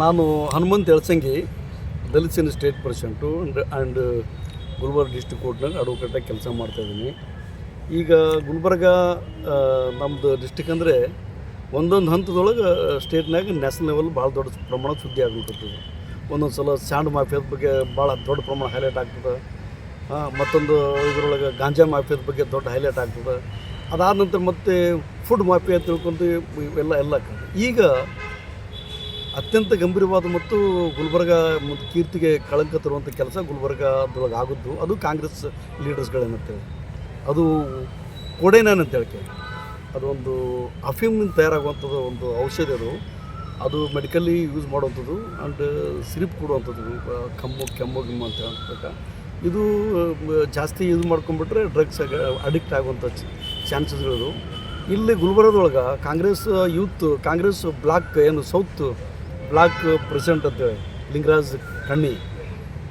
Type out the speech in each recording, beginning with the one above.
ನಾನು Hanumanth Elsangi Dalit Sene state president and and Gulbarga district ಕೋರ್ಟ್ನಾಗ ಅಡ್ವೊಕೇಟಾಗಿ ಕೆಲಸ ಮಾಡ್ತಾಯಿದ್ದೀನಿ ಈಗ ಗುಲ್ಬರ್ಗ ನಮ್ಮದು ಡಿಸ್ಟಿಕ್ ಅಂದರೆ ಒಂದೊಂದು ಹಂತದೊಳಗೆ ಸ್ಟೇಟ್ನಾಗ ನ್ಯಾಷನಲ್ ಲೆವೆಲ್ ಭಾಳ ದೊಡ್ಡ ಪ್ರಮಾಣ ಸುದ್ದಿ ಆಗ್ಲಿಕ್ಕತ್ತದ ಒಂದೊಂದು ಸಲ ಸ್ಯಾಂಡ್ ಮಾಫಿಯಾದ ಬಗ್ಗೆ ಭಾಳ ದೊಡ್ಡ ಪ್ರಮಾಣ ಹೈಲೈಟ್ ಆಗ್ತದೆ. ಮತ್ತೊಂದು ಇದರೊಳಗೆ ಗಾಂಜಾ ಮಾಫಿಯಾದ ಬಗ್ಗೆ ದೊಡ್ಡ ಹೈಲೈಟ್ ಆಗ್ತದೆ. ಅದಾದ ನಂತರ ಮತ್ತೆ ಫುಡ್ ಮಾಫಿಯಾ ತಿಳ್ಕೊಂಡು ಎಲ್ಲ ಆಗ್ತದೆ. ಈಗ ಅತ್ಯಂತ ಗಂಭೀರವಾದ ಮತ್ತು ಗುಲ್ಬರ್ಗ ಮತ್ತು ಕೀರ್ತಿಗೆ ಕಳಂಕ ತರುವಂಥ ಕೆಲಸ ಗುಲ್ಬರ್ಗದೊಳಗೆ ಆಗುದ್ದು, ಅದು ಕಾಂಗ್ರೆಸ್ ಲೀಡರ್ಸ್ಗಳೇನಂತೇಳಿ. ಅದು ಕೋಡೇನಾನ್ ಅಂತ ಹೇಳ್ಕೆ ಅದೊಂದು ಅಫೀಮ್ನಿಂದ ತಯಾರಾಗುವಂಥದ್ದು ಒಂದು ಔಷಧಿ ಅದು. ಅದು ಮೆಡಿಕಲಿ ಯೂಸ್ ಮಾಡುವಂಥದ್ದು ಆ್ಯಂಡ್ ಸಿರಿಪ್ ಕೊಡುವಂಥದ್ದು ಕಮ್ಮು, ಕೆಮ್ಮು, ಗಿಮ್ಮು ಅಂತ ಹೇಳ್ತಕ್ಕ ಇದು ಜಾಸ್ತಿ ಯೂಸ್ ಮಾಡ್ಕೊಂಬಿಟ್ರೆ ಡ್ರಗ್ಸ್ ಅಡಿಕ್ಟ್ ಆಗುವಂಥ ಚಾನ್ಸಸ್ಗಳು ಇಲ್ಲಿ ಗುಲ್ಬರ್ಗದೊಳಗೆ ಕಾಂಗ್ರೆಸ್ ಯೂತ್, ಕಾಂಗ್ರೆಸ್ ಬ್ಲಾಕ್ ಏನು ಸೌತ್ ಬ್ಲಾಕ್ ಪ್ರೆಸಿಡೆಂಟ್ ಅಂತೇಳಿ ಲಿಂಗರಾಜ್ ಕಣ್ಣಿ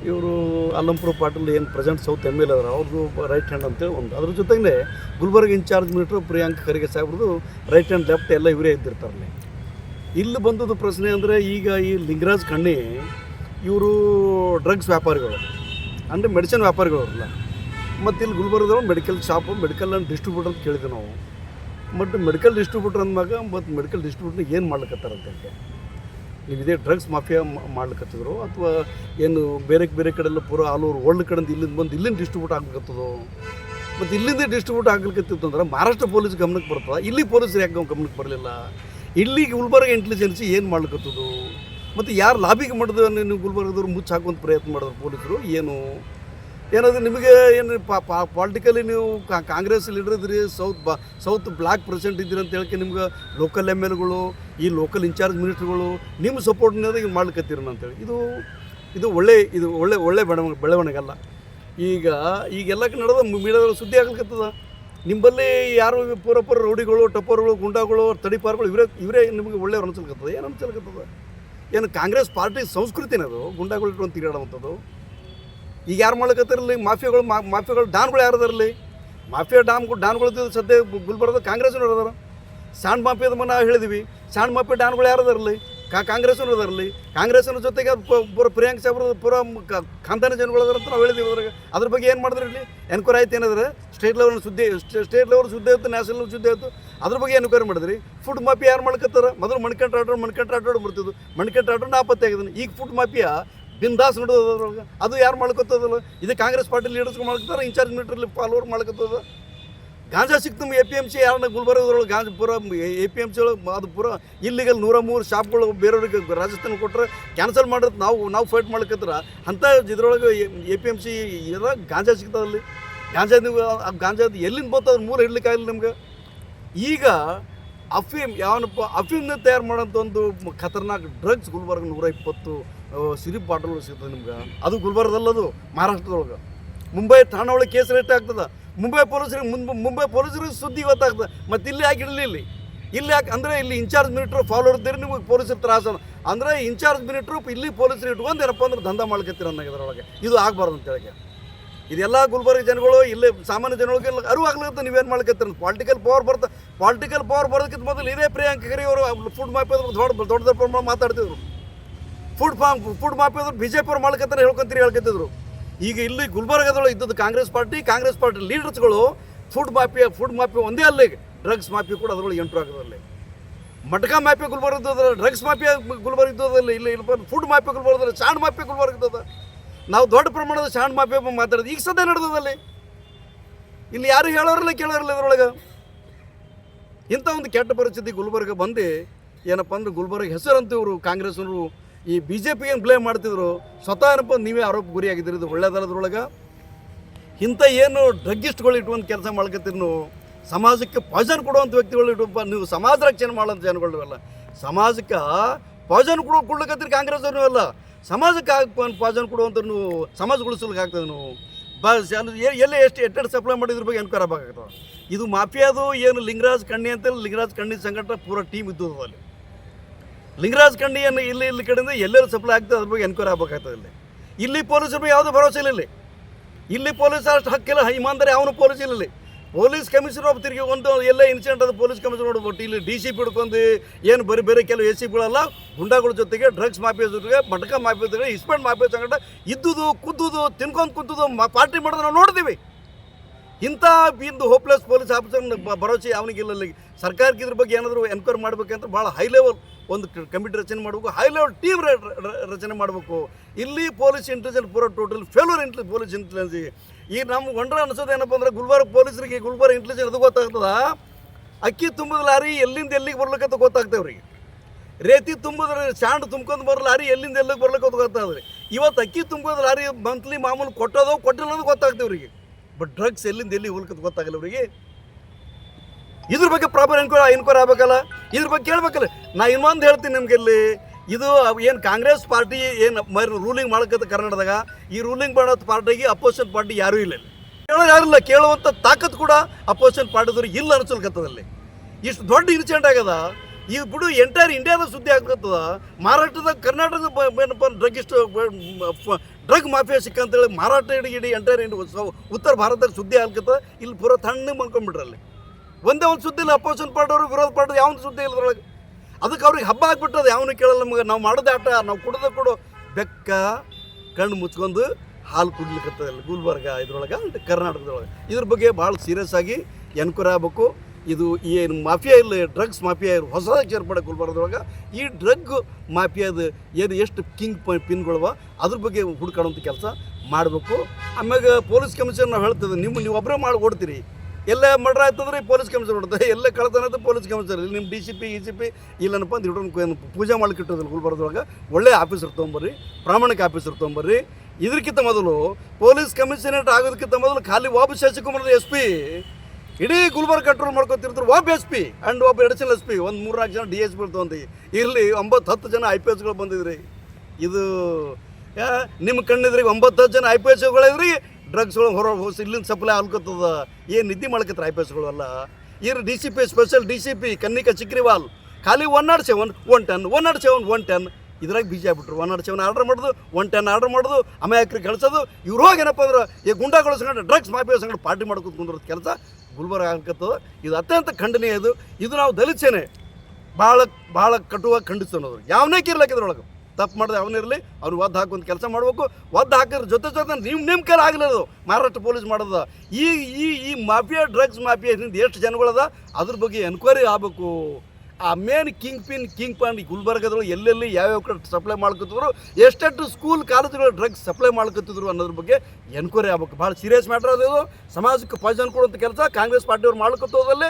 ಇವರು ಅಲ್ಲಂಪುರ ಪಾಟೀಲ್ ಏನು present south M L A ಅವ್ರದ್ದು ರೈಟ್ ಹ್ಯಾಂಡ್ ಅಂತೇಳಿ ಒಂದು. ಅದ್ರ ಜೊತೆಗೆ ಗುಲ್ಬರ್ಗ ಇನ್ಚಾರ್ಜ್ ಮಿನಿಸ್ಟ್ರು ಪ್ರಿಯಾಂಕ್ ಖರ್ಗೆ ಸಾಹೇಬ್ರದ್ದು ರೈಟ್ ಹ್ಯಾಂಡ್ ಲೆಫ್ಟ್ ಎಲ್ಲ ಇವರೇ ಇದ್ದಿರ್ತಾರಲ್ಲಿ. ಇಲ್ಲಿ ಬಂದದ್ದು ಪ್ರಶ್ನೆ ಅಂದರೆ ಈಗ ಈ ಲಿಂಗರಾಜ್ ಕಣ್ಣಿ, ಇವರು ಡ್ರಗ್ಸ್ ವ್ಯಾಪಾರಿಗಳು, ಅಂದರೆ ಮೆಡಿಸಿನ್ ವ್ಯಾಪಾರಿಗಳು ಅವರಲ್ಲ ಮತ್ತು ಇಲ್ಲಿ ಗುಲ್ಬರ್ಗದವ್ರು medical shop medical and distributor ಅಂತ ಕೇಳಿದ್ವಿ ನಾವು. ಬಟ್ ಮೆಡಿಕಲ್ ಡಿಸ್ಟ್ರಿಬ್ಯೂಟರ್ ಅಂದಾಗ ಮತ್ತು ಮೆಡಿಕಲ್ ಡಿಸ್ಟ್ರಿಬ್ಯೂಟರ್ ಏನು ಮಾಡ್ಲಿಕ್ಕತ್ತಾರಂತ ನೀವು ಇದೇ ಡ್ರಗ್ಸ್ ಮಾಫಿಯಾ ಮಾಡ್ಲಿಕತ್ತಿದ್ರು? ಅಥವಾ ಏನು ಬೇರೆ ಬೇರೆ ಕಡೆಲ್ಲ ಪೂರ ಆಲ್ ಓವರ್ ವರ್ಲ್ಡ್ ಕಡೆಯಿಂದ ಇಲ್ಲಿಂದ ಬಂದು ಇಲ್ಲಿಂದ ಡಿಸ್ಟ್ರಿಬ್ಯೂಟ್ ಆಗ್ಲಿಕತ್ತದೋ? ಮತ್ತು ಇಲ್ಲಿಂದ ಡಿಸ್ಟ್ರಿಬ್ಯೂಟ್ ಆಗ್ಲಿಕತ್ತಿತ್ತು ಅಂದ್ರೆ ಮಹಾರಾಷ್ಟ್ರ ಪೊಲೀಸ್ ಗಮನಕ್ಕೆ ಬರ್ತದೆ ಇಲ್ಲಿ ಪೊಲೀಸರು ಯಾಕೆ ಗಮನಕ್ಕೆ ಬರಲಿಲ್ಲ? ಇಲ್ಲಿ ಗುಲ್ಬರ್ಗ ಇಂಟೆಲಿಜೆನ್ಸಿ ಏನು ಮಾಡ್ಲಿಕ್ಕತ್ತದು ಮತ್ತು ಯಾರು ಲಾಬಿಗೆ ಮಾಡಿದ ನೀವು ಗುಲ್ಬರ್ಗದವ್ರು ಮುಚ್ಚಿ ಹಾಕುವಂಥ ಪ್ರಯತ್ನ ಮಾಡಿದ್ರು ಪೊಲೀಸರು? ಏನು? ಏನಾದರೂ ನಿಮಗೆ ಏನು ಪಾಲಿಟಿಕಲಿ ನೀವು ಕಾಂಗ್ರೆಸ್ ಲೀಡರ್ ಇದ್ರಿ, ಸೌತ್ ಬಾ, ಸೌತ್ ಬ್ಲಾಕ್ ಪ್ರೆಸಿಡೆಂಟ್ ಇದ್ದೀರಿ ಅಂತ ಹೇಳಕ್ಕೆ ನಿಮ್ಗೆ ಲೋಕಲ್ ಎಂ ಎಲ್ಗಳು ಈ ಲೋಕಲ್ ಇನ್ಚಾರ್ಜ್ ಮಿನಿಸ್ಟ್ರುಗಳು ನಿಮ್ಮ ಸಪೋರ್ಟ್ನಾಗ ಈಗ ಮಾಡ್ಲಿಕತ್ತೀರನ ಅಂತೇಳಿ. ಇದು ಇದು ಒಳ್ಳೆ ಇದು ಒಳ್ಳೆ ಒಳ್ಳೆ ಬೆಳವಣಿಗೆ ಬೆಳವಣಿಗೆ ಅಲ್ಲ ಈಗ, ಈಗೆಲ್ಲ ನಡೆದ ಮೀಡಿಯಾದಲ್ಲಿ ಸುದ್ದಿ ಆಗ್ಲಿಕತ್ತದ. ನಿಂಬಲ್ಲಿ ಯಾರು ಪೂರಪರ ಪೂರ ರೌಡಿಗಳು, ಟಪ್ಪರ್ಗಳು, ಗುಂಡಾಗಳು, ತಡಿಪಾರ್ಗಳು, ಇವರೇ ಇವರೇ ನಿಮಗೆ ಒಳ್ಳೆಯವ್ರು ಅನ್ಸಲ್ಕತ್ತದ? ಏನು ಅನ್ಸಲ್ಕತ್ತದ? ಏನು ಕಾಂಗ್ರೆಸ್ ಪಾರ್ಟಿ ಸಂಸ್ಕೃತಿನ ಅದು, ಗುಂಡಾಗಳು ಇಟ್ಕೊಂಡು ತಿರುಗಾಡುವಂಥದ್ದು. ಈಗ ಯಾರು ಮಾಡ್ಲಿಕ್ಕತ್ತಿರಲಿ ಮಾಫಿಯಾಗಳು, ಮಾ, ಮಾಫಿಯಾಗಳು ಡಾನ್ಗಳು ಅದರಲ್ಲಿ? ಮಾಫಿಯಾ ಡಾಮ್ ಡಾನ್ಗಳು ಸದ್ಯ ಗುಲ್ಬರ್ದ ಕಾಂಗ್ರೆಸ್ ಅದಾರ. ಸ್ಯಾಂಡ್ ಮಾಫಿಯಾದ ಮನ ಹೇಳಿದ್ವಿ. ಸ್ಯಾಂಡ್ ಮಪ್ಪಿ ಡಾನ್ಗಳು ಯಾರು ಅದರಲ್ಲಿ ಕಾ ಕಾಂಗ್ರೆಸ್ನವ್ರು ಅದರಲ್ಲಿ ಕಾಂಗ್ರೆಸ್ನ ಜೊತೆಗೆ ಪೂರ ಪ್ರಿಯಾಂಕ್ ಸಾಬ್ರ ಪೂರ ಖಾನ್ದಾನ ಜನಗಳು ಅದಾರ ಅಂತ ನಾವು ಹೇಳಿದ್ವಿ ಅದ್ರಾಗ. ಅದ್ರ ಬಗ್ಗೆ ಏನು ಮಾಡಿದ್ರೆ ಇಲ್ಲಿ? ಎನ್ಕ್ವೈರಿ ಆಯ್ತು ಏನಾದ್ರೆ? ಸ್ಟೇಟ್ ಲೆವೆಲ್ ಸುದ್ದಿ ಸ್ಟೇಟ್ ಲೆವೆಲ್ ಸುದ್ದಿ ಆಯ್ತು ನ್ಯಾಷನಲ್ ಸುದ್ದಿ ಆಯ್ತು. ಅದ್ರ ಬಗ್ಗೆ ಎನ್ಕ್ವೈರಿ ಮಾಡಿದ್ರಿ? ಫುಡ್ ಮಾಫಿಯಾ ಯಾರು ಮಾಡ್ಕತ್ತಾರ? ಮೊದಲು ಮಣ್ಕಂಟ್ರ ಆಟೋ ಮಣ್ಕಂಟ್ರ ಆಟೋ ಬರ್ತಿದ್ದು ಮಣ್ಕಂಟ್ರ ಆಟೋ ನಾಪತ್ತೆ ಆಗಿದ್ದಾನೆ ಈಗ ಫುಡ್ ಮಾಫಿಯಾ ಬಿಂದಾಸ್ ನೋಡೋದು ಅದ್ರೊಳಗೆ. ಅದು ಯಾರು ಮಾಡ್ಕೊತದಲ್ಲ ಇದು ಕಾಂಗ್ರೆಸ್ ಪಾರ್ಟಿ ಲೀಡರ್ಸ್ ಮಾಡ್ಕೊತಾರೆ ಇನ್ಚಾರ್ಜ್ ಮಿನಿಟ್ರಲ್ಲಿ ಫಾಲೋವರ್ ಮಾಡ್ಕೊತದ ಗಾಂಜಾ ಸಿಕ್ತು ಎ ಪಿ ಎಂ ಸಿ ಯಾರನ್ನ ಗುಲ್ಬರ್ಗದೊಳಗೆ ಗಾಂಜಾ ಪೂರ ಎ ಪಿ ಎಂ ಸಿ ಒಳಗೆ ಅದು ಪೂರ ಇಲ್ಲಿಗಲ್ ನೂರ ಮೂರು ಶಾಪ್ಗಳು ಬೇರೆಯವ್ರಿಗೆ ರಾಜಸ್ಥಾನ ಕೊಟ್ಟರೆ ಕ್ಯಾನ್ಸಲ್ ಮಾಡೋದು ನಾವು ನಾವು ಫೈಟ್ ಮಾಡ್ಕತ್ರ ಅಂಥ ಇದ್ರೊಳಗೆ ಎ ಪಿ ಎಂ ಸಿ ಇದ್ರ ಗಾಂಜಾ ಸಿಗ್ತದಲ್ಲಿ ಗಾಂಜಾ ನೀವು, ಆ ಗಾಂಜಾದ ಎಲ್ಲಿಂದ ಬರ್ತದೆ ಮೂಲ ಹಿಡ್ಲಿಕ್ಕಾಗಲ್ಲ ನಿಮ್ಗೆ. ಈಗ ಅಫೀಮ್ ಯಾವನಪ್ಪ, ಅಫೀಮ್ನ ತಯಾರು ಮಾಡೋಂಥ ಒಂದು ಖತರ್ನಾಕ್ ಡ್ರಗ್ಸ್ ಗುಲ್ಬರ್ಗ ನೂರ ಇಪ್ಪತ್ತು ಸಿರಿಪ್ ಬಾಟಲ್ ಸಿಗ್ತದೆ ನಿಮ್ಗೆ. ಅದು ಗುಲ್ಬರ್ಗದಲ್ಲದು, ಮಹಾರಾಷ್ಟ್ರದೊಳಗೆ. ಮುಂಬೈ ಠಾಣೆ ಒಳಗೆ ಕೇಸ್ ರೇಟ್ ಆಗ್ತದೆ. ಮುಂಬೈ ಪೊಲೀಸರಿಗೆ ಮುಂಬೈ ಮುಂಬೈ ಪೊಲೀಸರಿಗೆ ಸುದ್ದಿ ಗೊತ್ತಾಗ್ತದೆ. ಮತ್ತು ಇಲ್ಲಿ ಯಾಕೆ ಇಲ್ಲಿ ಇಲ್ಲಿ ಯಾಕೆ ಅಂದರೆ ಇಲ್ಲಿ ಇನ್ಚಾರ್ಜ್ ಮಿನಿಟ್ರು ಫಾಲೋ ಇರ್ತೀರಿ, ನಿಮಗೆ ಪೊಲೀಸರು ತ್ರಾಸ ಅಂದರೆ ಇನ್ಚಾರ್ಜ್ ಮಿನಿಟ್ರು ಇಲ್ಲಿ ಪೊಲೀಸರು ಇಟ್ಕೊಂಡು ಏನಪ್ಪ ಅಂದ್ರೆ ದಂಧ ಮಾಡ್ಕೊತೀರ ಅನ್ನೋದ್ರೊಳಗೆ ಇದು ಆಗಬಾರ್ದು ಅಂತೇಳಿ ಇದೆಲ್ಲ ಗುಲ್ಬರ್ಗ ಜನಗಳು, ಇಲ್ಲಿ ಸಾಮಾನ್ಯ ಜನಗಳಿಗೆ ಎಲ್ಲ ಅರಿವು ಆಗ್ಲಿಕ್ಕೆ ನೀವೇನು ಮಾಡ್ಕೊತೀರ ಪಾಲಿಟಿಕಲ್ ಪವರ್ ಬರ್ತಾ ಪಾಲಿಟಿಕಲ್ ಪವರ್ ಬರೋದಕ್ಕಿಂತ ಮೊದಲು ಇದೇ ಪ್ರಿಯಾಂಕ ಖರ್ಗೆ ಅವರು ಫುಡ್ ಮಾಫಿಯಾದ್ರು ದೊಡ್ಡ ದೊಡ್ಡ ದೊಡ್ಡ ಪ್ರಮಾಣ ಮಾತಾಡ್ತಿದ್ರು. ಫುಡ್ ಫಾರ್ಮ್ ಫುಡ್ ಮಾಫಿಯಾದ್ರು ಬಿ ಜೆ ಪಿ ಅವ್ರು ಮಾಡ್ಕೊತಾರೆ ಹೇಳ್ಕೊಂತೀರಿ ಹೇಳ್ಕೊತಿದ್ರು ಈಗ ಇಲ್ಲಿ ಗುಲ್ಬರ್ಗದೊಳಗೆ ಇದ್ದದ್ದು ಕಾಂಗ್ರೆಸ್ ಪಾರ್ಟಿ ಕಾಂಗ್ರೆಸ್ ಪಾರ್ಟಿ ಲೀಡರ್ಸ್ಗಳು ಫುಡ್ ಮಾಫಿಯಾ ಫುಡ್ ಮಾಫಿಯಾ ಒಂದೇ ಅಲ್ಲ ಈಗ ಡ್ರಗ್ಸ್ ಮಾಫಿಯಾ ಕೂಡ ಅದರೊಳಗೆ ಎಂಟ್ರು ಆಗೋದಲ್ಲಿ ಮಟ್ಕಾ mafia Gulbarga drugs mafia Gulbarga ಇದ್ದದಲ್ಲಿ ಇಲ್ಲಿ ಇಲ್ಲಿ ಫುಡ್ ಮಾಫಿಯಾ ಗುಲ್ಬರ್ಗದಲ್ಲಿ ಚಾಂಡ್ ಮಾಫಿಯಾ ಗುಲ್ಬರ್ಗ ಇದ್ದದ ನಾವು ದೊಡ್ಡ ಪ್ರಮಾಣದ ಚಾಂಡ್ ಮಾಫಿಯಾ ಮಾತಾಡೋದು ಈಗ ಸದ್ಯ ನಡೆದದಲ್ಲಿ ಇಲ್ಲಿ ಯಾರು ಹೇಳೋರಲ್ಲ ಕೇಳೋರಲ್ಲ ಇದರೊಳಗೆ. ಇಂಥ ಒಂದು ಕೆಟ್ಟ ಪರಿಸ್ಥಿತಿ ಗುಲ್ಬರ್ಗ ಬಂದು ಏನಪ್ಪ ಅಂದ್ರೆ ಗುಲ್ಬರ್ಗ ಹೆಸರಂತೂ ಇವರು ಕಾಂಗ್ರೆಸ್ನವರು ಈ ಬಿ ಜೆ ಪಿಗೆ ಬ್ಲೇಮ್ ಮಾಡ್ತಿದ್ರು? ಸ್ವತಃ ಏನಪ್ಪ ನೀವೇ ಆರೋಪ ಗುರಿಯಾಗಿದ್ದೀರಿ, ಇದು ಒಳ್ಳೆಯದಲ್ಲದ್ರೊಳಗೆ ಇಂಥ ಏನು ಡ್ರಗ್ಗಿಸ್ಟ್ಗಳು ಇಟ್ಕೊಂಡು ಕೆಲಸ ಮಾಡ್ಕತ್ತಿರೋ ನೀವು? ಸಮಾಜಕ್ಕೆ ಪಾಯ್ಸನ್ ಕೊಡುವಂಥ ವ್ಯಕ್ತಿಗಳು ಇಟ್ಟು ನೀವು ಸಮಾಜ ರಕ್ಷಣೆ ಮಾಡೋಂಥ ಜನಗಳು ಸಮಾಜಕ್ಕೆ ಪಾಯ್ಸನ್ ಕೊಡೋ ಕೊಡ್ಲಿಕ್ಕತ್ತೀರಿ ಕಾಂಗ್ರೆಸ್ ಅಲ್ಲ ಸಮಾಜಕ್ಕೆ ಪಾಯ್ಸನ್ ಕೊಡುವಂಥ ನೀವು ಸಮಾಜ ಉಳಿಸ್ಲಿಕ್ಕೆ ಆಗ್ತದೆ ನೀವು. ಬಸ್ ಎಲ್ಲಿ ಎಷ್ಟು ಎಟ್ಟೆಡ್ ಸಪ್ಲೈ ಮಾಡಿದ್ರ ಬಗ್ಗೆ ಎನ್ಕ್ವೈರ್ ಆಗಬೇಕಾಗ್ತದೆ. ಇದು ಮಾಫಿಯಾದು ಏನು ಲಿಂಗರಾಜ್ ಕಣ್ಣಿ ಅಂತ ಲಿಂಗರಾಜ್ ಕಣ್ಣಿ ಸಂಘಟನೆ ಪೂರ ಟೀಮ್ ಇದ್ದದ್ದು ಅಲ್ಲಿ. ಲಿಂಗರಾಜ್ ಖಂಡಿಯನ್ನು ಇಲ್ಲಿ ಇಲ್ಲಿ ಕಡೆಯಿಂದ ಎಲ್ಲರೂ ಸಪ್ಲೈ ಆಗ್ತದೆ, ಅದ್ರ ಬಗ್ಗೆ ಎನ್ಕ್ವೈರಿ ಆಗಬೇಕಾಗ್ತದೆ ಇಲ್ಲಿ. ಇಲ್ಲಿ ಪೊಲೀಸರು ಯಾವುದೂ ಭರವಸೆ ಇಲ್ಲ ಇಲ್ಲಿ. ಇಲ್ಲಿ ಪೊಲೀಸ್ ಅಷ್ಟು ಹಕ್ಕಿಲ್ಲ ಇಮಾಂದರೆ ಅವನು ಪೊಲೀಸ್ ಇಲ್ಲ ಪೊಲೀಸ್ ಕಮಿಷನರ್ ಒಬ್ಬ ತಿರುಗಿ ಒಂದು ಎಲ್ಲ ಇನ್ಸಿಡೆಂಟ್ ಅದು ಪೊಲೀಸ್ ಕಮಿಷನರ್ ನೋಡ್ಬಿಟ್ಟು ಇಲ್ಲಿ ಡಿ ಸಿ ಪಿ ಏನು ಬರೀ ಬೇರೆ ಕೆಲವು ಎ ಸಿ ಗುಂಡಾಗಳ ಜೊತೆಗೆ ಡ್ರಗ್ಸ್ ಮಾಫಿಯಾ ಜೊತೆಗೆ ಮಟಕ ಮಾಫಿಯಾ ಜೊತೆಗೆ ಇಸ್ಪೆಂಟ್ ಮಾಫಿಯಾ ಸಂಗಡ ಇದ್ದುದು, ಕುದ್ದುದು, ತಿನ್ಕೊಂಡು ಕುದ್ದುದು ಪಾರ್ಟಿ ಮಾಡೋದು ನಾವು ನೋಡ್ತೀವಿ. ಇಂಥ ಇಂದು ಹೋಪ್ಲೆಸ್ ಪೊಲೀಸ್ ಆಫೀಸರ್ ಭರವಸೆ ಅವನಿಗಿಲ್ಲ. ಸರ್ಕಾರಕ್ಕೆ ಇದ್ರ ಬಗ್ಗೆ ಏನಾದರೂ ಎನ್ಕ್ವೈರಿ ಮಾಡ್ಬೇಕಂತ ಭಾಳ ಹೈ ಲೆವೆಲ್ ಒಂದು ಕಮಿಟಿ ರಚನೆ ಮಾಡಬೇಕು ಹೈ ಲೆವೆಲ್ ಟೀಮ್ ರಚನೆ ಮಾಡಬೇಕು. ಇಲ್ಲಿ ಪೊಲೀಸ್ ಇಂಟೆಲಿಜೆನ್ಸ್ ಪೂರ ಟೋಟಲ್ ಫೇಲ್ಯೂರ್ ಇಂಟ್ಲಿ ಪೊಲೀಸ್ ಇಂಟೆಲಿಜೆನ್ಸ್ ಈಗ ನಮ್ಗೆ ಒಂಡ್ರ ಅನ್ಸೋದು ಏನಪ್ಪ ಅಂದ್ರೆ ಗುಲ್ಬರ್ಗ ಪೊಲೀಸರಿಗೆ ಗುಲ್ಬರ್ಗ ಇಂಟೆಲಿಜೆನ್ಸ್ ಅದು ಗೊತ್ತಾಗ್ತದ? ಅಕ್ಕಿ ತುಂಬಿದ ಲಾರಿ ಎಲ್ಲಿಂದ ಎಲ್ಲಿಗೆ ಬರ್ಲಿಕ್ಕಂತ ಗೊತ್ತಾಗ್ತೇವೆ ಅವ್ರಿಗೆ. ರೇತಿ ತುಂಬಿದ್ರೆ ಸ್ಯಾಂಡ್ ತುಂಬ್ಕೊಂಡು ಬರೋ ಲಾರಿ ಎಲ್ಲಿಂದ ಎಲ್ಲಿಗೆ ಬರ್ಲಿಕ್ಕೆ ಅಂತ ಗೊತ್ತಾಗ್ತದೆ. ಇವತ್ತು ಅಕ್ಕಿ ತುಂಬೋದು ಲಾರಿ ಮಂತ್ಲಿ ಮಾಮೂಲು ಕೊಟ್ಟೋದೋ ಕೊಟ್ಟಿಲ್ಲ ಅನ್ನೋದು ಗೊತ್ತಾಗ್ತೇವೆ ಅವ್ರಿಗೆ. ಬಟ್ ಡ್ರಗ್ಸ್ ಎಲ್ಲಿಂದ ಎಲ್ಲಿ ಹೋಗ್ಲಿಕ್ಕೆ ಗೊತ್ತಾಗಲ್ಲ ಅವರಿಗೆ. ಇದ್ರ ಬಗ್ಗೆ ಪ್ರಾಪರ್ ಎನ್ಕ್ವೈರಿ ಎನ್ಕ್ವೈರಿ ಆಗಬೇಕಲ್ಲ? ಇದ್ರ ಬಗ್ಗೆ ಕೇಳಬೇಕಲ್ಲ. ನಾ ಇನ್ನೊಂದು ಹೇಳ್ತೀನಿ ನಿಮ್ಗೆ ಇಲ್ಲಿ. ಇದು ಏನು ಕಾಂಗ್ರೆಸ್ ಪಾರ್ಟಿ ಏನು ರೂಲಿಂಗ್ ಮಾಡಕತ್ತ ಕರ್ನಾಟಕದಾಗ, ಈ ರೂಲಿಂಗ್ ಮಾಡೋ ಪಾರ್ಟಿಗೆ ಅಪೋಸಿಷನ್ ಪಾರ್ಟಿ ಯಾರೂ ಇಲ್ಲ ಕೇಳೋ ಯಾರು ಇಲ್ಲ. ಕೇಳುವಂಥ ತಾಕತ್ತು ಕೂಡ ಅಪೋಸಿಷನ್ ಪಾರ್ಟಿದವ್ರಿಗೆ ಇಲ್ಲ ಅನ್ಸಲ್ಕತ್ತದಲ್ಲಿ ಇಷ್ಟು ದೊಡ್ಡ ಇನ್ಸಿಡೆಂಟ್ ಆಗ್ಯದ. ಈಗ ಬಿಡು ಎಂಟೈರ್ ಇಂಡಿಯಾದ ಸುದ್ದಿ ಆಗ್ತದ ಮಹಾರಾಷ್ಟ್ರದ ಕರ್ನಾಟಕದ ಏನಪ್ಪ ಇಷ್ಟು ಡ್ರಗ್ ಮಾಫಿಯಾ ಸಿಕ್ಕಂತೇಳಿ ಮಾರಾಟ ಇಡೀ ಇಡೀ ಎಂಟರ್ ಉತ್ತರ ಭಾರತದಾಗ ಸುದ್ದಿ ಆಗ್ಲಕತ್ತ ಇಲ್ಲಿ ಪೂರ ತಣ್ಣಗೆ ಮನ್ಕೊಂಡ್ಬಿಟ್ರಲ್ಲಿ ಒಂದೇ ಒಂದು ಸುದ್ದಿ ಇಲ್ಲ ಅಪೋಸಿಷನ್ ಪಾರ್ಟಿಯವರು ವಿರೋಧ ಪಾರ್ಟಿ ಯಾವ ಸುದ್ದಿ ಇಲ್ಲ ಅದ್ರೊಳಗೆ. ಅದಕ್ಕೆ ಅವ್ರಿಗೆ ಹಬ್ಬ ಆಗ್ಬಿಟ್ಟದ, ಯಾವನು ಕೇಳಲ್ಲ ನಮಗೆ, ನಾವು ಮಾಡೋದೇ ಆಟ, ನಾವು ಕುಡಿದ ಕೊಡು. ಬೆಕ್ಕ, ಕಣ್ಣು ಮುಚ್ಕೊಂಡು ಹಾಲು ಕುಡ್ಲಿಕ್ಕೆ ಗುಲ್ಬರ್ಗ ಇದ್ರೊಳಗೆ, ಕರ್ನಾಟಕದೊಳಗೆ. ಇದ್ರ ಬಗ್ಗೆ ಭಾಳ ಸೀರಿಯಸ್ ಆಗಿ ಎನ್ಕ್ವೈರಿ ಆಗಬೇಕು. ಇದು ಏನು ಮಾಫಿಯಾ ಇಲ್ಲ ಡ್ರಗ್ಸ್ ಮಾಫಿಯಾ ಹೊಸದಾಗಿ ಸೇರ್ಪಡೆ ಗುಲ್ಬರ್ಗದೊಳಗೆ ಈ ಡ್ರಗ್ ಮಾಫಿಯಾದ ಏನು ಎಷ್ಟು ಕಿಂಗ್ ಪಿನ್ಗಳವ ಅದ್ರ ಬಗ್ಗೆ ಹುಡ್ಕಾಡುವಂಥ ಕೆಲಸ ಮಾಡಬೇಕು. ಆಮ್ಯಾಗ ಪೊಲೀಸ್ ಕಮಿಷನ್ ನಾವು ಹೇಳ್ತದೆ ನಿಮ್ಮ ನೀವು ಒಬ್ಬರೇ ಮಾಡಿ ಓಡ್ತೀರಿ. ಎಲ್ಲ ಮರ್ಡರ್ ಆಯ್ತಂದ್ರೆ ಪೊಲೀಸ್ ಕಮಿಷನರ್ ಹೊಡ್ತಾರೆ ಎಲ್ಲ ಕಳ್ತನ ಆಯ್ತು ಪೊಲೀಸ್ ಕಮಿಷನರ್ ಇಲ್ಲಿ ನಿಮ್ಮ D C P E C P ಇಲ್ಲನಪ್ಪ ಅಂತ ಹಿಡ್ಕೊಂಡು ಪೂಜೆ ಮಾಡ್ಲಿಕ್ಕೆ ಇಟ್ಟೋದಿಲ್ಲ ಗುಲ್ಬರ್ಗದೊಳಗೆ. ಒಳ್ಳೆ ಆಫೀಸರ್ ತೊಗೊಂಬರ್ರಿ, ಪ್ರಾಮಾಣಿಕ ಆಫೀಸರ್ ತೊಗೊಂಬರ್ರಿ. ಇದಕ್ಕಿಂತ ಮೊದಲು ಪೊಲೀಸ್ ಕಮಿಷನರೇಟ್ ಆಗೋದಕ್ಕಿಂತ ಮೊದಲು ಖಾಲಿ ವಾಪಸ್ ಶಶಿಕುಮಾರ್ ಎಸ್ ಪಿ ಇಡೀ ಗುಲ್ಬರ್ಗ ಕಂಟ್ರೋಲ್ ಮಾಡ್ಕೊತಿರ್ತಾರೆ ಒಬ್ಬ ಎಸ್ ಪಿ ಆ್ಯಂಡ್ ಒಬ್ಬ ಎಡಿಷನಲ್ ಎಸ್ ಪಿ ಒಂದು ಮೂರು ನಾಲ್ಕು ಜನ ಡಿ ಎಸ್ ಪಿ ತೊಗೊಂಡು ಇರಲಿ ಒಂಬತ್ತು ಹತ್ತು ಜನ ಐ ಪಿ ಎಸ್ಗಳು ಬಂದಿದ್ರಿ. ಇದು ನಿಮ್ಮ ಕಣ್ಣಿದ್ರಿ ಒಂಬತ್ತು ಹತ್ತು ಜನ ಐ ಪಿ ಎಸ್ಗಳಿದ್ರಿ ಡ್ರಗ್ಸ್ಗಳು ಹೊರ ಹೋಗಿ ಇಲ್ಲಿಂದ ಸಪ್ಲೈ ಆಲ್ಕೊತದ ಏನು ನಿದ್ದೆ ಮಾಡ್ಕತ್ತಾರೆ ಐ ಪಿ ಎಸ್ಗಳು ಅಲ್ಲ. ಇರು D C P special D C P Kanika Sikriwal. ಖಾಲಿ one nought seven one ten one nought seven one ten ಇದ್ರಾಗ ಬಿಜಿ ಆಗ್ಬಿಟ್ರು. ಒನ್ ಆರ್ ಸೆವೆನ್ ಆರ್ಡರ್ ಮಾಡೋದು ಒನ್ ಟೆನ್ ಆರ್ಡರ್ ಮಾಡೋದು ಅಮಾಯಕರಿಗೆ ಕಳ್ಸೋದು ಇವ್ರು ಹೋಗಿ ಏನಪ್ಪ ಅಂದ್ರೆ, ಈ ಗುಂಡಾಗಳು ಸಂಗಡ ಡ್ರಗ್ಸ್ ಮಾಫಿಯಾ ಸಂಗಡ ಪಾರ್ಟಿ ಮಾಡ್ಕೊಂಡು ಕುಂದಿರೋದು ಕೆಲಸ ಗುಲ್ಬರ್ಗ ಆಗ್ತದೆ ಇದು ಅತ್ಯಂತ ಖಂಡನೀಯ ಇದು. ಇದು ನಾವು ದಲಿತೇನೆ ಭಾಳ ಭಾಳ ಕಟುವಾಗಿ ಅನ್ನೋದು. ಯಾವನೇ ಇದ್ರೊಳಗೆ. ತಪ್ಪು ಮಾಡಿದ್ರೆ ಅವನಿರಲಿ ಅವ್ರು ಒದ್ದು ಹಾಕೊಂಡು ಕೆಲಸ ಮಾಡಬೇಕು. ಒದ್ದು ಹಾಕಿದ್ರೆ ಜೊತೆ ಜೊತೆ ನಿಮ್ಮ ನಿಮ್ಮ ಕೈಲಿ ಆಗಲಿರೋದು ಮಹಾರಾಷ್ಟ್ರ ಪೊಲೀಸ್ ಮಾಡೋದು. ಈ ಈ ಈ ಮಾಫಿಯಾ ಡ್ರಗ್ಸ್ ಮಾಫಿಯಾದಿಂದ ಎಷ್ಟು ಜನಗಳದ, ಅದ್ರ ಬಗ್ಗೆ ಎನ್ಕ್ವೈರಿ ಆಗಬೇಕು. ಆ main kingpin kingpin ಗುಲ್ಬರ್ಗದಲ್ಲಿ ಗುಲ್ಬರ್ಗದೊಳಗೆ ಎಲ್ಲೆಲ್ಲಿ ಯಾವ್ಯಾವ ಕಡೆ ಸಪ್ಲೈ ಮಾಡ್ಕೊತಿದ್ರು ಎಷ್ಟೆಷ್ಟು ಸ್ಕೂಲ್ ಕಾಲೇಜುಗಳು ಡ್ರಗ್ಸ್ ಸಪ್ಲೈ ಮಾಡ್ಕೊತಿದ್ರು ಅನ್ನೋದ್ರ ಬಗ್ಗೆ ಎನ್ಕ್ವೈರಿ ಆಗ್ಬೇಕು. ಭಾಳ ಸೀರಿಯಸ್ ಮ್ಯಾಟರ್ ಅದು. ಸಮಾಜಕ್ಕೆ ಪಾಯ್ಸನ್ ಕೊಡುವಂಥ ಕೆಲಸ ಕಾಂಗ್ರೆಸ್ ಪಾರ್ಟಿಯವ್ರು ಮಾಡ್ಕೊತೋದಲ್ಲಿ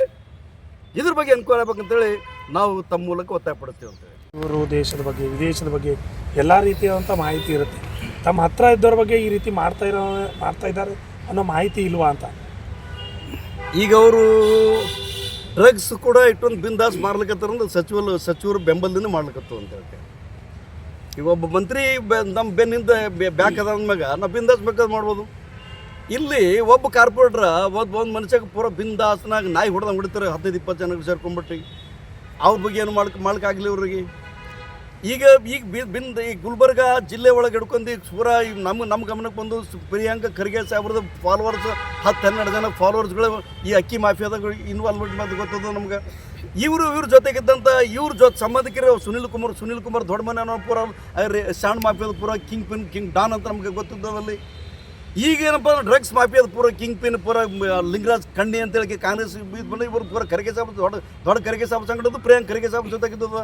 ಇದ್ರ ಬಗ್ಗೆ ಎನ್ಕ್ವೈರಿ ಆಗ್ಬೇಕಂತೇಳಿ ನಾವು ತಮ್ಮ ಮೂಲಕ ಒತ್ತಾಯ ಪಡ್ತೀವಿ ಅಂತೇಳಿ. ಇವರು ದೇಶದ ಬಗ್ಗೆ ವಿದೇಶದ ಬಗ್ಗೆ ಎಲ್ಲ ರೀತಿಯಾದಂಥ ಮಾಹಿತಿ ಇರುತ್ತೆ. ತಮ್ಮ ಹತ್ರ ಇದ್ದವ್ರ ಬಗ್ಗೆ ಈ ರೀತಿ ಮಾಡ್ತಾ ಇರೋ ಮಾಡ್ತಾ ಇದ್ದಾರೆ ಅನ್ನೋ ಮಾಹಿತಿ ಇಲ್ವಾ ಅಂತ? ಈಗ ಅವರು ಡ್ರಗ್ಸ್ ಕೂಡ ಇಟ್ಟೊಂದು ಬಿಂದಾಸ್ ಮಾಡ್ಲಿಕ್ಕತ್ತಾರಂದ್ರೆ ಸಚಿವರು ಸಚಿವರು ಬೆಂಬಲದಿಂದ ಮಾಡ್ಲಿಕ್ಕತ್ತು ಅಂತ ಹೇಳ್ತಾರೆ ಈಗ ಒಬ್ಬ ಮಂತ್ರಿ ನಮ್ಮ ಬೆನ್ನಿಂದ ಬ್ಯಾಕ್ ಅದ ಅಂದ್ಮ್ಯಾಗ ನಾವು ಬಿಂದಾಸ್ ಬೇಕಾದ್ ಮಾಡ್ಬೋದು. ಇಲ್ಲಿ ಒಬ್ಬ ಕಾರ್ಪೊರೇಟ್ರ ಒಂದು ಒಂದು ಮನುಷ್ಯಗೆ ಪೂರ ಬಿಂದಾಸ್ನಾಗ ನಾಯಿ ಹೊಡೆದಂಗೆ ಹೊಡಿತಾರೆ, ಹದಿನೈದು ಇಪ್ಪತ್ತು ಜನಕ್ಕೆ ಸೇರ್ಕೊಂಡ್ಬಿಟ್ಟು ಅವ್ರ ಬಗ್ಗೆ ಏನು ಮಾಡ್ಕ ಮಾಡ್ಕಾಗ್ಲಿ ಇವ್ರಿಗೆ? ಈಗ ಈಗ ಬಿಂದ ಈ ಗುಲ್ಬರ್ಗ ಜಿಲ್ಲೆ ಒಳಗೆ ಹಿಡ್ಕೊಂಡು ಈಗ ಪೂರ ನಮ್ಮ ನಮ್ಮ ಗಮನಕ್ಕೆ ಬಂದು ಪ್ರಿಯಾಂಕ ಖರ್ಗೆ ಸಾಹೇಬ್ರದ್ದು ಫಾಲೋವರ್ಸ್ ಹತ್ತು ಹನ್ನೆರಡು ಜನ ಫಾಲೋವರ್ಸ್ಗಳು ಈ ಅಕ್ಕಿ ಮಾಫಿಯಾದಾಗ ಇನ್ವಾಲ್ವ್ಮೆಂಟ್ ಮಾಡಿ ಗೊತ್ತದ ನಮ್ಗೆ? ಇವರು ಇವ್ರ ಜೊತೆಗಿದ್ದಂಥ ಇವ್ರ ಜೊತೆ ಸಂಬಂಧಿಕರು ಸುನಿಲ್ ಕುಮಾರ್ ಸುನಿಲ್ ಕುಮಾರ್ ದೊಡ್ಡ ಮನೆ ಪೂರ ಶಾಣ್ ಮಾಫಿಯಾದ ಪೂರ ಕಿಂಗ್ ಪಿನ್, ಕಿಂಗ್ ಡಾನ್ ಅಂತ ನಮಗೆ ಗೊತ್ತಿದ್ದದಲ್ಲಿ ಈಗ ಏನಪ್ಪ ಅಂದ್ರೆ ಡ್ರಗ್ಸ್ ಮಾಫಿಯಾದ ಪೂರ ಕಿಂಗ್ ಪಿನ್ ಪೂರ ಲಿಂಗರಾಜ್ ಖಂಡಿ ಅಂತೇಳಿ ಕಾಂಗ್ರೆಸ್ ಇದು ಬಂದು ಇವರು ಪೂರ ಖರ್ಗೆ ಸಾಹೇಬ್ ದೊಡ್ಡ ದೊಡ್ಡ ಖರ್ಗೆ ಸಾಹೇಬ್ ಸಂಗಡದ್ದು ಪ್ರಿಯಾಂಕ್ ಖರ್ಗೆ ಸಾಹೇಬ್ ಜೊತೆಗಿದ್ದದ.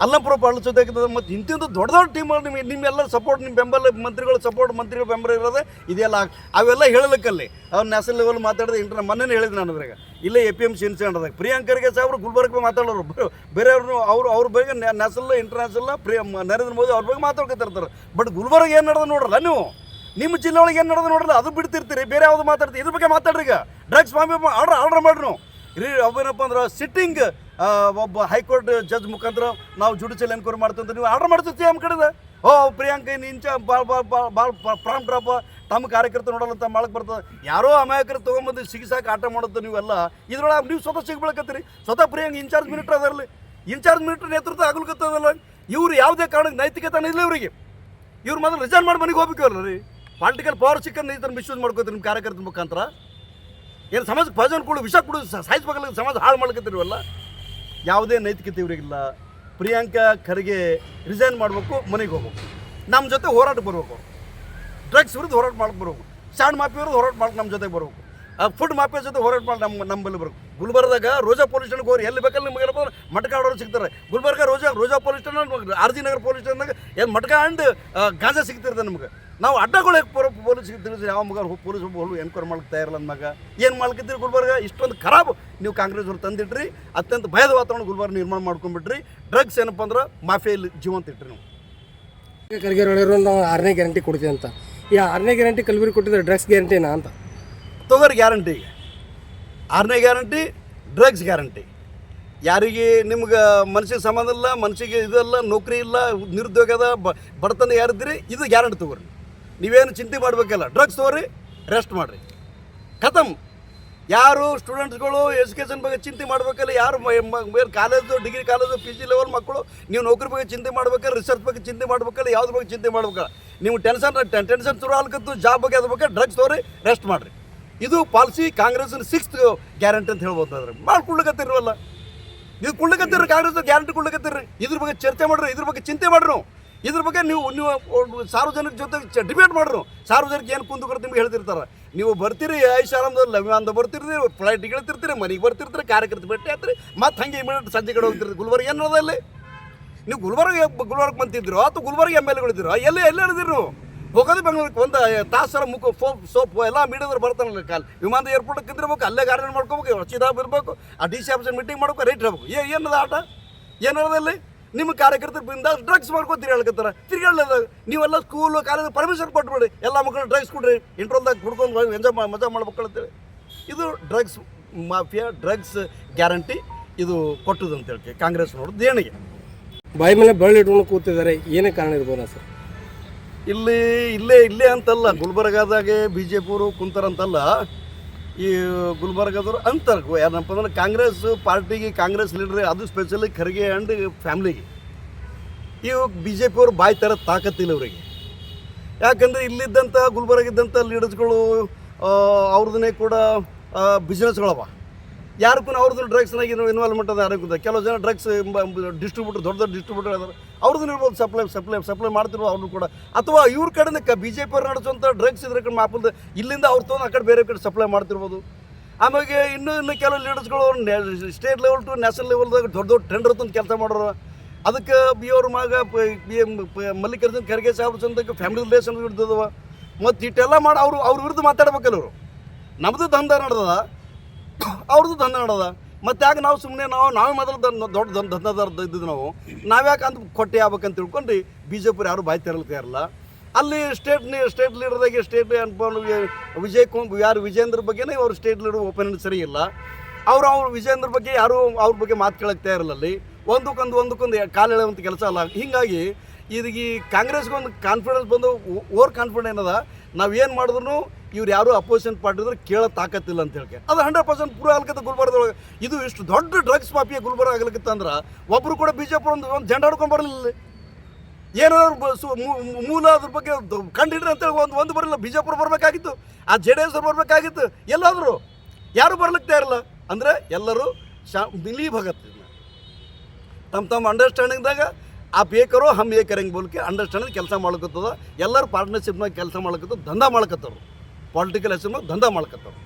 ಅಲ್ಲಂಪುರ ಜೊತೆಗಿದ್ದದ ಮತ್ತು ಇಂತಿಂತ ದೊಡ್ಡ ದೊಡ್ಡ ಟೀಮ್ ನಿಮ್ಮ ನಿಮ್ಮೆಲ್ಲ ಸಪೋರ್ಟ್ ನಿಮ್ಮ ಬೆಂಬಲ ಮಂತ್ರಿಗಳ ಸಪೋರ್ಟ್ ಮಂತ್ರಿಗಳ ಬೆಂಬಲ ಇರೋದೇ ಇದೆಲ್ಲ ಅವೆಲ್ಲ ಹೇಳಲಿಕ್ಕಲ್ಲಿ. ಅವ್ರು ನ್ಯಾಷನಲ್ ಲೆವೆಲ್ ಮಾತಾಡಿದ್ರೆ ಇಂಟರ್ ಮೊನ್ನೆ ಹೇಳಿದೆ ನಾನು ಅದ್ರಾಗ ಇಲ್ಲೇ ಎ ಪಿ ಎಂ ಸಿ ಇನ್ಸಿಡೆಂಟ್ದಾಗ ಪ್ರಿಯಾಂಕರ್ಗೆ ಸಾಹೇಬ್ರು ಗುಲ್ಬರ್ಗ ಮಾತಾಡೋರು. ಬೇರೆ- ಬೇರೆಯವ್ರನ್ನು ಅವರು ಅವ್ರ ಬಗ್ಗೆ ನ್ಯಾಷನಲ್ ಇಂಟರ್ನ್ಯಾಷನಲ್ ಪ್ರಿಯ ನರೇಂದ್ರ ಮೋದಿ ಅವ್ರ ಬಗ್ಗೆ ಮಾತಾಡ್ಕೊತಿರ್ತಾರೆ. ಬಟ್ ಗುಲ್ಬರ್ಗ ಏನು ನಡೆದ ನೋಡ್ರಲ್ಲ ನೀವು? ನಿಮ್ಮ ಜಿಲ್ಲೆ ಒಳಗೆ ಏನು ನಡೆದು ನೋಡ್ರಲ್ಲ? ಅದು ಬಿಡ್ತಿರ್ತೀರಿ. ಬೇರೆ ಯಾವುದು ಮಾತಾಡ್ತೀರಿ? ಇದ್ರ ಬಗ್ಗೆ ಮಾತಾಡ್ರಿ ಈಗ. ಡ್ರಗ್ಸ್ ಮಾಮಿ ಆರ್ಡರ್ ಆರ್ಡರ್ ಮಾಡ್ರಿ. ನೀವು ರೀ ಅವೇನಪ್ಪ ಅಂದ್ರೆ ಸಿಟ್ಟಿಂಗ್ ಒಬ್ಬ ಹೈಕೋರ್ಟ್ ಜಡ್ಜ್ ಮುಖಾಂತರ ನಾವು ಜುಡಿಷಿಯಲ್ ಎನ್ಕ್ವೈರಿ ಮಾಡ್ತೀವಿ ಅಂತ ನೀವು ಆರ್ಡರ್ ಮಾಡ್ತೀವಿ ನಮ್ಮ ಕಡೆ ಓ, ಪ್ರಿಯಾಂಕ ಇಂಚ ಭಾಳ ಭಾಳ ಭಾಳ ಭಾಳ ಪ್ರಾಮ್ ಡ್ರಾಪ್ ತಮ್ಮ ಕಾರ್ಯಕರ್ತ ನೋಡಲ್ಲ ಮಾಡಕ್ಕೆ ಬರ್ತದೆ. ಯಾರೋ ಅಮಾಯಕರು ತೊಗೊಂಬಂದು ಸಿಗಿಸಾಕ ಆಟ ಮಾಡೋದು ನೀವೆಲ್ಲ, ಇದ್ರೊಳಗೆ ನೀವು ಸ್ವತಃ ಸಿಗ್ಬೇಕತ್ತೀರಿ ಸ್ವತಃ ಪ್ರಿಯಾಂಕ ಇನ್ಚಾರ್ಜ್ ಮಿನಿಟ್ರ್ ಅದರಲ್ಲಿ ಇನ್ಚಾರ್ಜ್ ಮಿನಿಟ್ರ್ ನೇತೃತ್ವ ಆಗ್ಲಿಕ್ಕತ್ತದಲ್ಲ ಇವ್ರು ಯಾವುದೇ ಕಾರಣಕ್ಕೆ ನೈತಿಕತೆ ಇಲ್ಲ ಇವರಿಗೆ ಇವ್ರು ಮೊದಲು ರಿಸೈನ್ ಮಾಡಿ ಮನೆಗೆ ಹೋಗ್ಬೇಕಲ್ಲ ರೀ. ಪಾಲಿಟಿಕಲ್ ಪವರ್ ಸಿಕ್ಕಂದು ಈ ಥರ ಮಿಸ್ಯೂಸ್ ಮಾಡ್ಕೋತೀರಿ ನಿಮ್ಮ ಕಾರ್ಯಕರ್ತರ ಮುಖಾಂತರ. ಏನು ಸಮಾಜಕ್ಕೆ ಭಜನ್ ಕೊಡು, ವಿಷ ಕೊಡು ಸಾಯಿಸ್ಬೇಕಲ್ಲ, ಸಮಾಜ ಹಾಳು ಮಾಡ್ಕೊತಿರುವಲ್ಲ ಯಾವುದೇ ನೈತಿಕತೆ ಇವರಿಗಿಲ್ಲ. ಪ್ರಿಯಾಂಕಾ ಖರ್ಗೆ ರಿಸೈನ್ ಮಾಡಬೇಕು, ಮನೆಗೆ ಹೋಗ್ಬೇಕು. ನಮ್ಮ ಜೊತೆ ಹೋರಾಟ ಬರಬೇಕು. ಡ್ರಗ್ಸ್ ವಿರುದ್ಧ ಹೋರಾಟ ಮಾಡಕ್ಕೆ ಬರಬೇಕು. ಸ್ಯಾಂಡ್ ಮಾಫಿ ವಿರುದ್ಧ ಹೋರಾಟ ಮಾಡಕ್ಕೆ ನಮ್ಮ ಜೊತೆಗೆ ಬರಬೇಕು. ಫುಡ್ ಮಾಫಿಯ ಜೊತೆ ಹೋರಾಟ ಮಾಡಿ ನಮ್ಮ ನಮ್ಮಲ್ಲಿ ಬರಬೇಕು. ಗುಲ್ಬರ್ದಾಗ ರೋಜಾ ಪೊಲೀಸ್ ಸ್ಟೇಷನ್ಗೆ ಹೋಗಿ ಎಲ್ಲಿ ಬೇಕಲ್ಲಿ ನಿಮಗೆ ಏನಪ್ಪ ಮಟ್ಕಾಡೋರು ಸಿಗ್ತಾರೆ. Gulbarga Roza Roza police station R G Nagar police ಸ್ಟೇಷನ್ದಾಗ ಏನು ಮಟಕ ಆ್ಯಂಡ್ ಗಾಂಜಾ ಸಿಗ್ತಿರ್ತದೆ ನಮ್ಗೆ. ನಾವು ಅಡ್ಡಗಳು ಪೊಲೀಸ್ ಸಿಗ್ತಿರ್ತೀವಿ ಯಾವ ಮಗ ಪೊಲೀಸ್ ಹೋಗಿ ಎನ್ಕ್ವೈರ್ ಮಾಡಕ್ಕೆ ತಯಾರಿಲ್ಲ ಮಗ. ಏನು ಮಾಡ್ಕಿದ್ದೀರಿ ಗುಲ್ಬರ್ಗ? ಇಷ್ಟೊಂದು ಖರಾಬ್ ನೀವು ಕಾಂಗ್ರೆಸ್ ಅವ್ರು ತಂದಿಟ್ರಿ. ಅತ್ಯಂತ ಭಯದ ವಾತಾವರಣ ಗುಲ್ಬರ್ಗ ನಿರ್ಮಾಣ ಮಾಡ್ಕೊಂಡ್ಬಿಟ್ರಿ. ಡ್ರಗ್ಸ್ ಏನಪ್ಪ ಅಂದ್ರೆ ಮಾಫಿಯಲ್ಲಿ ಜೀವಂತ ಇಟ್ರಿ ನೀವು. ಖರ್ಗೆ ಹೇಳಿರೋ ನಾವು ಆರನೇ ಗ್ಯಾರಂಟಿ ಕೊಡ್ತೀವಿ ಅಂತ. ಈ ಆರನೇ ಗ್ಯಾರಂಟಿ ಕಲ್ಬೀರಿ ಕೊಟ್ಟಿದ್ರೆ ಡ್ರಗ್ಸ್ ಗ್ಯಾರಂಟಿನಾ ಅಂತ. ತೊಗರಿ ಗ್ಯಾರಂಟಿ ಆರನೇ ಗ್ಯಾರಂಟಿ, ಡ್ರಗ್ಸ್ ಗ್ಯಾರಂಟಿ. ಯಾರಿಗೆ ನಿಮ್ಗೆ ಮನುಷ್ಯಗೆ ಸಂಬಂಧ ಇಲ್ಲ ಮನುಷ್ಯಗೆ ಇದಲ್ಲ ನೌಕರಿ ಇಲ್ಲ, ನಿರುದ್ಯೋಗ ಅದ, ಬ, ಬಡತನ ಯಾರಿದ್ದೀರಿ, ಇದು ಗ್ಯಾರಂಟಿ ತಗೋರಿ. ನೀವೇನು ಚಿಂತೆ ಮಾಡಬೇಕಲ್ಲ, ಡ್ರಗ್ಸ್ ತೊಗೊರಿ, ರೆಸ್ಟ್ ಮಾಡಿರಿ. ಖತಮ್. ಯಾರು ಸ್ಟೂಡೆಂಟ್ಸ್ಗಳು ಎಜುಕೇಷನ್ ಬಗ್ಗೆ ಚಿಂತೆ ಮಾಡಬೇಕಲ್ಲ, ಯಾರು ಬೇರೆ college, degree college, P G level ಮಕ್ಕಳು, ನೀವು ನೌಕರಿ ಬಗ್ಗೆ ಚಿಂತೆ ಮಾಡ್ಬೇಕಲ್ಲ ರಿಸರ್ಚ್ ಬಗ್ಗೆ ಚಿಂತೆ ಮಾಡ್ಬೇಕಲ್ಲ, ಯಾವ್ದ್ರ ಬಗ್ಗೆ ಚಿಂತೆ ಮಾಡ್ಬೇಕಲ್ಲ. ನೀವು ಟೆನ್ಷನ್ ಟೆನ್ಷನ್ ಶುರು ಆಗ್ಲಿಕ್ಕತ್ತು ಜಾಬ್ ಬಗ್ಗೆ ಅದ್ರ ಬಗ್ಗೆ ಡ್ರಗ್ಸ್ ತೋರಿ ರೆಸ್ಟ್ ಮಾಡಿರಿ. ಇದು ಪಾಲಿಸಿ ಕಾಂಗ್ರೆಸ್ನ ಸಿಕ್ಸ್ತ್ ಗ್ಯಾರಂಟಿ ಅಂತ ಹೇಳ್ಬೋದು ಅದ್ರ ಮಾಡ್ಕೊಳ್ಳಕತ್ತಿರವಲ್ಲ ನೀವು ಕುಳ್ಳಕತ್ತಿರ್ರಿ ಕಾಂಗ್ರೆಸ್ ಗ್ಯಾರಂಟಿ ಕುಳ್ಳಕತ್ತಿರ್ರಿ ಇದ್ರ ಬಗ್ಗೆ ಚರ್ಚೆ ಮಾಡ್ರಿ, ಇದ್ರ ಬಗ್ಗೆ ಚಿಂತೆ ಮಾಡ್ರು. ಇದ್ರ ಬಗ್ಗೆ ನೀವು ನೀವು ಸಾರ್ವಜನಿಕ ಜೊತೆ ಡಿಬೇಟ್ ಮಾಡ್ರು ಸಾರ್ವಜನಿಕ ಏನು ಕುಂದು ನಿಮ್ಗೆ ಹೇಳ್ತಿರ್ತಾರೆ. ನೀವು ಬರ್ತೀರಿ ಐಷಾರಾಮದಲ್ಲಿ ವಿಮಾನದ ಬರ್ತಿರ್ತೀರಿ ಫ್ಲೈಟ್ ಗೆಳ್ತಿರ್ತೀರಿ ಮನೆಗೆ ಬರ್ತಿರ್ತೀರಿ ಕಾರ್ಯಕರ್ತ ಭೇಟಿ ಆತ್ರಿ ಮತ್ತೆ ಹಂಗೆ ಇಮಿಡಿಯೇಟ್ ಸಂಜೆ ಕಡೆ ಹೋಗ್ತಿರ್ತೀರಿ. ಗುಲ್ಬರ್ಗ ಏನು ಅಲ್ಲಿ? ನೀವು ಗುಲ್ಬರ್ಗ ಗುಲ್ಬರ್ಗ ಬಂತಿದ್ರು ಅಥವಾ ಗುಲ್ಬರ್ಗ ಎಂ ಎಲ್ ಎಗಳಿದ್ರು ಎಲ್ಲಿ ಎಲ್ಲಿ ಹೇಳಿದಿರಿ ಹೋಗೋದು ಬೆಂಗಳೂರಿಗೆ ಒಂದು ತಾಸರ ಮುಖ ಫೋಪ್ ಸೋಪ್, ಎಲ್ಲ ಮೀಡಿಯಾದ್ರು ಬರ್ತಾನಲ್ಲ ಕಾಲ್. ವಿಮಾನದ ಏರ್ಪೋರ್ಟ್ ಇದ್ದಿರ್ಬೇಕು ಅಲ್ಲೇ ಗಾರ್ಡನ್ ಮಾಡ್ಕೋಬೇಕು ರಚಿದಾಗ ಇರಬೇಕು ಆ ಡಿ ಸಿ ಆಫೀಸರ್ ಮೀಟಿಂಗ್ ಮಾಡ್ಬೇಕು ರೈಟ್ ಇರಬೇಕು ಏ, ಏನದ ಆಟ? ಏನದಲ್ಲಿ ನಿಮ್ಮ ಕಾರ್ಯಕರ್ತರು ಬಂದ ಡ್ರಗ್ಸ್ ಮಾಡ್ಕೊಂಡು ತಿರುಗಾಡ್ಕತ್ತಾರ ತಿರ್ಗಾಡ್ಲದ ನೀವೆಲ್ಲ ಸ್ಕೂಲು ಕಾಲೇಜು ಪರ್ಮಿಷನ್ ಕೊಟ್ಬಿಡಿ. ಎಲ್ಲ ಮಕ್ಕಳು ಡ್ರಗ್ಸ್ ಕೊಡ್ರಿ. ಇಂಟ್ರೋಲ್ದಾಗ ಕುಡ್ಕೊಂಡು ಎಂಜಾಯ್ ಮಜಾ ಮಾಡ್ಬೇಕು ಅಂತೇಳಿ ಇದು ಡ್ರಗ್ಸ್ ಮಾಫಿಯಾ ಡ್ರಗ್ಸ್ ಗ್ಯಾರಂಟಿ ಇದು ಕೊಟ್ಟದು ಅಂತೇಳಿ ಕಾಂಗ್ರೆಸ್ ನೋಡೋದು ದೇಣಿಗೆ. ಬಾಯಿ ಮೇಲೆ ಬೆಳ್ಳಿ ಇಟ್ಕೊಂಡು ಕೂತಿದ್ದಾರೆ. ಏನೇ ಕಾರಣ ಇರ್ಬೋದಾ ಸರ್? ಇಲ್ಲಿ, ಇಲ್ಲೇ ಇಲ್ಲೇ ಅಂತಲ್ಲ. ಗುಲ್ಬರ್ಗಾದಾಗೆ ಬಿ ಜೆ ಪಿಯವರು ಕುಂತಾರಂತಲ್ಲ. ಈ ಗುಲ್ಬರ್ಗಾದವ್ರು ಅಂತಾರೆ. ಯಾರಪ್ಪ ಅಂದ್ರೆ ಕಾಂಗ್ರೆಸ್ ಪಾರ್ಟಿಗೆ ಕಾಂಗ್ರೆಸ್ ಲೀಡ್ರ್ ಅದು ಸ್ಪೆಷಲಿ ಖರ್ಗೆ ಆ್ಯಂಡ್ ಫ್ಯಾಮ್ಲಿಗೆ ಇವು ಬಿ ಜೆ ಪಿಯವ್ರು ಬಾಯಿ ಥರ ತಾಕತ್ತಿಲ್ಲ ಅವರಿಗೆ. ಯಾಕಂದರೆ ಇಲ್ಲಿದ್ದಂಥ ಗುಲ್ಬರ್ಗ ಇದ್ದಂಥ ಲೀಡರ್ಸ್ಗಳು ಅವ್ರದನ್ನೇ ಕೂಡ ಬಿಸ್ನೆಸ್ಗಳವ ಯಾರಿಗೂ ಅವ್ರದ್ದು ಡ್ರಗ್ಸ್ನಾಗ ಇನ್ವಾಲ್ವ್ಮೆಂಟ್ ಅದ ಗೊತ್ತಿಲ್ಲ. ಕೆಲವು ಜನ ಡ್ರಗ್ಸ್ ಡಿಸ್ಟ್ರಿಬ್ಯೂಟರ್ ದೊಡ್ಡ ದೊಡ್ಡ ಡಿಸ್ಟ್ರಿಬ್ಯೂಟರ್ ಇದ್ದಾರೆ ಅವ್ರದ್ದು ಇರ್ಬೋದು ಸಪ್ಲೈ ಸಪ್ಲೈ ಸಪ್ಲೈ ಮಾಡ್ತಿರೋ ಅವ್ರು ಕೂಡ. ಅಥವಾ ಇವ್ರ ಕಡೆಯಿಂದ ಕ ಬಿ ಜೆ ಪಿ ಅವ್ರು ನಡೆಸುವಂಥ ಡ್ರಗ್ಸ್ ಇದ್ರ ಕಡೆ ಮಾಪಲ್ದು ಇಲ್ಲಿಂದ ಅವ್ರು ತೊಗೊಂಡು ಆ ಕಡೆ ಬೇರೆ ಕಡೆ ಸಪ್ಲೈ ಮಾಡ್ತಿರ್ಬೋದು. ಆಮೇಲೆ ಇನ್ನೂ ಇನ್ನು ಕೆಲವು ಲೀಡರ್ಸ್ಗಳು ಸ್ಟೇಟ್ ಲೆವೆಲ್ ಟು ನ್ಯಾಷನಲ್ ಲೆವೆಲ್ದಾಗ ದೊಡ್ಡ ದೊಡ್ಡ ಟೆಂಡರ್ ತಂದು ಕೆಲಸ ಮಾಡೋರು. ಅದಕ್ಕೆ ಬಿ ಅವ್ರ ಮಗ ಬಿ ಮಲ್ಲಿಕಾರ್ಜುನ್ ಖರ್ಗೆ ಸಾಹೇಬ್ರ ಚಂದಕ್ಕೆ ಫ್ಯಾಮಿಲಿ ರಿಲೇಷನ್ ಇರ್ತದವ. ಮತ್ತು ಇಟ್ಟೆಲ್ಲ ಮಾಡಿ ಅವರು ಅವ್ರ ವಿರುದ್ಧ ಮಾತಾಡ್ಬೇಕಲ್ಲ ಅವರು ನಮ್ಮದು ನಡೆದದ. ಅವ್ರದ್ದು ದಂಧೆ ನಡೆದ. ಮತ್ತೆ ಯಾಕೆ ನಾವು ಸುಮ್ಮನೆ ನಾವು, ನಾವೇ ಮೊದಲು ದೊಡ್ಡ ದಂಧ ದಂಧದಾರ ಇದ್ದಿದ್ದು ನಾವು. ನಾವ್ಯಾಕೆ ಅಂತ ಕೊಟ್ಟೆ ಆಗ್ಬೇಕಂತ ತಿಳ್ಕೊಂಡು ಬಿ ಜೆ ಪಿ ಯಾರು ಬಾಯಿ ತೆರಲಿಕ್ಕೆ ಅಲ್ಲಿ ಸ್ಟೇಟ್ ಸ್ಟೇಟ್ ಲೀಡರ್ದಾಗೆ ಸ್ಟೇಟ್ ವಿಜಯ್ ಕುಮಾರ್ ಯಾರು ವಿಜೇಂದ್ರ ಬಗ್ಗೆನೇ ಅವ್ರು ಸ್ಟೇಟ್ ಲೀಡರ್ ಒಪಿನಿಯನ್ ಸರಿ ಇಲ್ಲ. ಅವರು ಅವ್ರು ವಿಜೇಂದ್ರ ಬಗ್ಗೆ ಯಾರು ಅವ್ರ ಬಗ್ಗೆ ಮಾತು ಕೇಳಕ್ಕೆ ಇರಲ್ಲ ಅಲ್ಲಿ. ಒಂದಕ್ಕೊಂದು ಒಂದಕ್ಕೊಂದು ಕಾಲು ಎಳೆಯುವಂಥ ಕೆಲಸ ಅಲ್ಲ. ಹೀಗಾಗಿ ಇದೀಗ ಈ ಕಾಂಗ್ರೆಸ್ಗೊಂದು ಕಾನ್ಫಿಡೆನ್ಸ್ ಬಂದು ಓವರ್ ಕಾನ್ಫಿಡೆಂಟ್ ಏನದ? ನಾವು ಏನು ಮಾಡಿದ್ರು ಇವ್ರು ಯಾರು ಅಪೋಸಿಷನ್ ಪಾರ್ಟಿದ್ರೆ ಕೇಳೋ ತಾಕತ್ತಿಲ್ಲ ಅಂತ ಹೇಳಿ ಅದು ಹಂಡ್ರೆಡ್ ಪರ್ಸೆಂಟ್ ಪೂರ ಆಗ್ಲತ್ತ ಗುಲ್ಬರ್ಗದೊಳಗೆ. ಇದು ಇಷ್ಟು ದೊಡ್ಡ ಡ್ರಗ್ಸ್ ಮಾಫಿಯ ಗುಲ್ಬರ್ಗ ಆಗ್ಲಿಕ್ಕೆ ಅಂದ್ರೆ ಒಬ್ಬರು ಕೂಡ ಬಿ ಜೆ ಪಿ ಒಂದು ಒಂದು ಜೆಂಡ ಹಿಡ್ಕೊಂಡು ಬರಲಿಲ್ಲ ಏನಾದ್ರು ಮೂಲ ಅದ್ರ ಬಗ್ಗೆ ಕಂಡಿಡ್ರಿ ಅಂತೇಳಿ ಒಂದು ಒಂದು ಬರಲಿಲ್ಲ. ಬಿ ಜೆ ಬರಬೇಕಾಗಿತ್ತು. ಆ ಜೆ ಡಿ ಎಸ್ ಬರಬೇಕಾಗಿತ್ತು. ಎಲ್ಲಾದರೂ. ಯಾರು ಬರ್ಲಿಕ್ಕೆ ತಯಾರಿಲ್ಲ. ಅಂದರೆ ಎಲ್ಲರೂ ಶಾ ಮಿಲಿ ಭಗತ್. ತಮ್ಮ ತಮ್ಮ ಅಂಡರ್ಸ್ಟ್ಯಾಂಡಿಂಗ್ದಾಗ ಆ ಬೇಕರೋ ಹಮ್ ಏಕರಂಗ್ ಬೋಲ್ಕೆ ಅಂಡರ್ಸ್ಟ್ಯಾಂಡಿಂಗ್ ಕೆಲಸ ಮಾಡ್ಕೊತದ ಎಲ್ಲರೂ ಪಾರ್ಟ್ನರ್ಶಿಪ್ನಾಗ ಕೆಲಸ ಮಾಡ್ಕೊತ ದಂಧ ಮಾಡ್ಕೊತಾರು ಪೊಲಿಟಿಕಲ್ ಹೆಸರು ದಂಧ ಮಾಡ್ಕೊತಾರು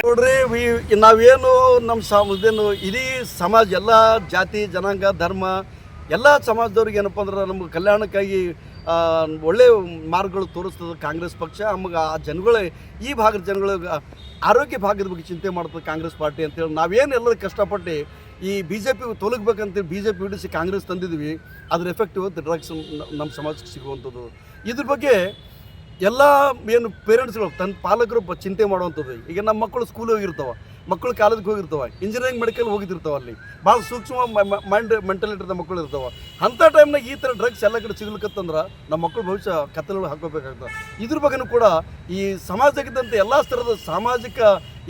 ನೋಡ್ರಿ ನಾವೇನು ನಮ್ಮ ಸಮ ಇದೇನು ಇಡೀ ಸಮಾಜ ಎಲ್ಲ ಜಾತಿ ಜನಾಂಗ ಧರ್ಮ ಎಲ್ಲ ಸಮಾಜದವ್ರಿಗೆ ಏನಪ್ಪ ಅಂದ್ರೆ ನಮ್ಗೆ ಕಲ್ಯಾಣಕ್ಕಾಗಿ ಒಳ್ಳೆ ಮಾರ್ಗಗಳು ತೋರಿಸ್ತದೆ ಕಾಂಗ್ರೆಸ್ ಪಕ್ಷ. ನಮಗೆ ಆ ಜನಗಳೇ ಈ ಭಾಗದ ಜನಗಳು ಆರೋಗ್ಯ ಭಾಗದ ಬಗ್ಗೆ ಚಿಂತೆ ಮಾಡ್ತದೆ ಕಾಂಗ್ರೆಸ್ ಪಾರ್ಟಿ ಅಂತೇಳಿ ನಾವೇನು ಎಲ್ಲರೂ ಕಷ್ಟಪಟ್ಟು ಈ ಬಿ ಜೆ ಪಿ ತೊಲಗಬೇಕಂತೇಳಿ ಬಿ ಜೆ ಪಿ ಹಿಡಿಸಿ ಕಾಂಗ್ರೆಸ್ ತಂದಿದ್ವಿ ಅದ್ರ ಎಫೆಕ್ಟಿವ್ ಡ್ರಗ್ಸ್ ನಮ್ಮ ಸಮಾಜಕ್ಕೆ ಸಿಗುವಂಥದ್ದು. ಇದ್ರ ಬಗ್ಗೆ ಎಲ್ಲ ಏನು ಪೇರೆಂಟ್ಸ್ಗಳು ತನ್ನ ಪಾಲಕರು ಚಿಂತೆ ಮಾಡುವಂಥದ್ದು. ಈಗ ನಮ್ಮ ಮಕ್ಕಳು ಸ್ಕೂಲ್ ಹೋಗಿರ್ತಾವೆ, ಮಕ್ಕಳು ಕಾಲೇಜ್ಗೆ ಹೋಗಿರ್ತಾವೆ ಇಂಜಿನಿಯರಿಂಗ್ ಮೆಡಿಕಲ್ ಹೋಗಿರ್ತಾವೆ ಅಲ್ಲಿ. ಭಾಳ ಸೂಕ್ಷ್ಮ ಮೈಂಡ್ ಮೆಂಟಾಲಿಟಿದ ಮಕ್ಕಳು ಇರ್ತಾವೆ. ಅಂಥ ಟೈಮ್ನಾಗ ಈ ಥರ ಡ್ರಗ್ಸ್ ಎಲ್ಲ ಕಡೆ ಸಿಗ್ಲಿಕ್ಕಂದ್ರೆ ನಮ್ಮ ಮಕ್ಕಳು ಭವಿಷ್ಯ ಕತ್ತಲು ಹಾಕೋಬೇಕಾಗ್ತದೆ ಇದ್ರ ಬಗ್ಗೆನೂ ಕೂಡ ಈ ಸಮಾಜಕ್ಕಿದ್ದಂಥ ಎಲ್ಲ ಸ್ತರದ ಸಾಮಾಜಿಕ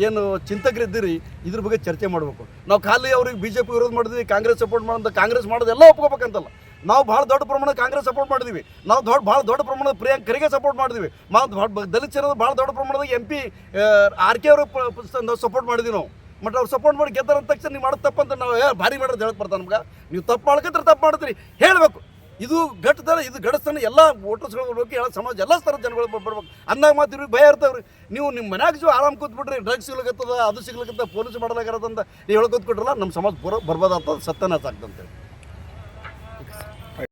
ಏನು ಚಿಂತಕರಿದ್ದೀರಿ ಇದ್ರ ಬಗ್ಗೆ ಚರ್ಚೆ ಮಾಡಬೇಕು. ನಾವು ಖಾಲಿ ಅವ್ರಿಗೆ ಬಿ ಜೆ ಪಿ ವಿರೋಧ ಮಾಡಿದ್ವಿ, ಕಾಂಗ್ರೆಸ್ ಸಪೋರ್ಟ್ ಮಾಡೋದು ಕಾಂಗ್ರೆಸ್ ಮಾಡೋದು ಎಲ್ಲ ಒಪ್ಕೋಬೇಕಂತಲ್ಲ. ನಾವು ಭಾಳ ದೊಡ್ಡ ಪ್ರಮಾಣದ ಕಾಂಗ್ರೆಸ್ ಸಪೋರ್ಟ್ ಮಾಡಿದ್ವಿ. ನಾವು ದೊಡ್ಡ ಭಾಳ ದೊಡ್ಡ ಪ್ರಮಾಣದ ಪ್ರಿಯಾಂಕ್ ಖರ್ಗೆ ಸಪೋರ್ಟ್ ಮಾಡಿದ್ವಿ. ನಾವು ದಲಿತ ಸೇನದ ಭಾಳ ದೊಡ್ಡ ಪ್ರಮಾಣದ ಎಂ ಪಿ ಆರ್ ಕೆ ಅವರು ನಾವು ಸಪೋರ್ಟ್ ಮಾಡಿದ್ವಿ ನಾವು. ಮತ್ತೆ ಅವ್ರು ಸಪೋರ್ಟ್ ಮಾಡಿ ಗೆದ್ದಾರ ಅಂದ ತಕ್ಷಣ ನೀವು ಮಾಡೋದು ತಪ್ಪಂತ ನಾವು ಭಾರಿ ಮಾಡೋದು ಹೇಳಕ್ ಬರ್ತಾರೆ ನಮ್ಗೆ. ನೀವು ತಪ್ಪು ಮಾಡ್ಕಂದ್ರೆ ತಪ್ಪು ಮಾಡ್ತೀರಿ. ಹೇಳಬೇಕು. ಇದು ಘಟ್ಟದ ಇದು ಘಟಸ್ತಾನ ಎಲ್ಲ ವೋಟರ್ಸ್ಗಳು ಬರ್ಬೇಕು ಎಲ್ಲ ಸಮಾಜ ಎಲ್ಲ ಸ್ಥಳದ ಜನಗಳು ಬರ್ಬೇಕು. ಅಂದಾಗ ಮಾತಿರಿ ಭಯ ಇರ್ತಾವ್ರಿ. ನೀವು ನಿಮ್ಮ ಮನ್ಯಾಗ ಜೀವ ಆರಾಮ್ ಕೂತ್ಬಿಟ್ರಿ ಡ್ರಗ್ಸ್ ಸಿಗ್ಲಕತ್ತದ, ಅದು ಸಿಗ್ಲಕತ್ತ ಪೊಲೀಸ್ ಮಾಡಲಾಗಿರೋದಂತ ನೀವು ಕೊಟ್ರಲ್ಲ ನಮ್ಮ ಸಮಾಜ ಬರೋ ಬರ್ಬೋದಾಗ್ತದೆ ಸತ್ಯನಾಥ ಆಗ್ತಂತೇಳಿ